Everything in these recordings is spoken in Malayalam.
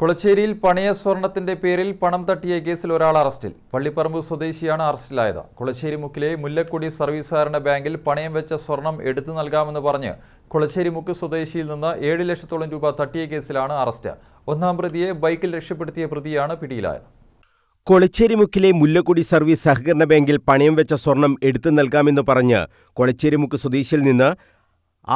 കുളച്ചേരിയിൽ പണയ സ്വർണത്തിന്റെ പേരിൽ പണം തട്ടിയ കേസിൽ ഒരാൾ അറസ്റ്റിൽ. പള്ളിപ്പറമ്പ് സ്വദേശിയാണ് അറസ്റ്റിലായത്. കുളച്ചേരി മുക്കിലെ മുല്ലക്കുടി സർവീസ് ബാങ്കിൽ പണയം വെച്ച സ്വർണം എടുത്തു നൽകാമെന്ന് പറഞ്ഞ് കുളച്ചേരി മുക്ക് സ്വദേശിയിൽ നിന്ന് ഏഴ് ലക്ഷത്തോളം രൂപ തട്ടിയ കേസിലാണ് അറസ്റ്റ്. ഒന്നാം പ്രതിയെ ബൈക്കിൽ രക്ഷപ്പെടുത്തിയ പ്രതിയാണ് പിടിയിലായത്. കൊളച്ചേരി മുക്കിലെ മുല്ലക്കുടി സർവീസ് സഹകരണ ബാങ്കിൽ പണയം വെച്ച സ്വർണം എടുത്തു നൽകാമെന്ന് പറഞ്ഞ് കൊളച്ചേരി മുക്ക് സ്വദേശിയിൽ നിന്ന്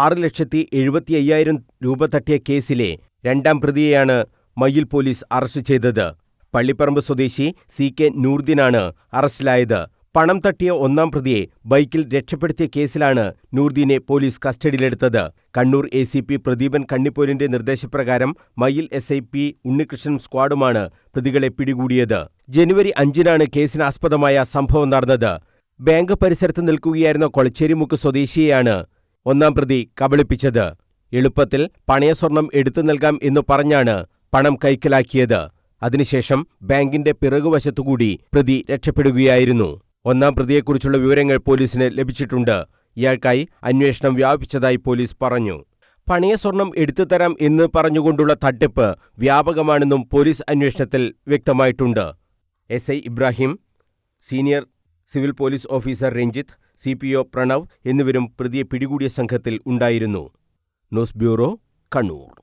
ആറ് ലക്ഷത്തി എഴുപത്തി അയ്യായിരം രൂപ തട്ടിയ കേസിലെ രണ്ടാം പ്രതിയെയാണ് മയ്യിൽ പോലീസ് അറസ്റ്റ് ചെയ്തത്. പള്ളിപ്പറമ്പ് സ്വദേശി സി കെ നൂർദീനാണ് അറസ്റ്റിലായത്. പണം തട്ടിയ ഒന്നാം പ്രതിയെ ബൈക്കിൽ രക്ഷപ്പെടുത്തിയ കേസിലാണ് നൂർദീനെ പോലീസ് കസ്റ്റഡിയിലെടുത്തത്. Kannur A C P Pradeepan കണ്ണിപ്പോലിന്റെ നിർദ്ദേശപ്രകാരം Mayyil S I P Unnikrishnan സ്ക്വാഡുമാണ് പ്രതികളെ പിടികൂടിയത്. ജനുവരി അഞ്ചിനാണ് കേസിനാസ്പദമായ സംഭവം നടന്നത്. ബാങ്ക് പരിസരത്ത് നിൽക്കുകയായിരുന്ന കൊളച്ചേരിമുക്ക് സ്വദേശിയെയാണ് ഒന്നാം പ്രതി കബളിപ്പിച്ചത്. എളുപ്പത്തിൽ പണയസ്വർണം എടുത്തു നൽകാം എന്നു പറഞ്ഞാണ് പണം കൈക്കലാക്കിയത്. അതിനുശേഷം ബാങ്കിന്റെ പിറകുവശത്തുകൂടി പ്രതി രക്ഷപ്പെടുകയായിരുന്നു. ഒന്നാം പ്രതിയെക്കുറിച്ചുള്ള വിവരങ്ങൾ പോലീസിന് ലഭിച്ചിട്ടുണ്ട്. ഇയാൾക്കായി അന്വേഷണം വ്യാപിച്ചതായി പോലീസ് പറഞ്ഞു. പണയ സ്വർണം എടുത്തു തരാം എന്ന് പറഞ്ഞുകൊണ്ടുള്ള തട്ടിപ്പ് വ്യാപകമാണെന്നും പോലീസ് അന്വേഷണത്തിൽ വ്യക്തമായിട്ടുണ്ട്. S I Ibrahim senior civil police officer Ranjith C P O Pranav എന്നിവരും പ്രതിയെ പിടികൂടിയ സംഘത്തിൽ ഉണ്ടായിരുന്നു. News bureau Kannur.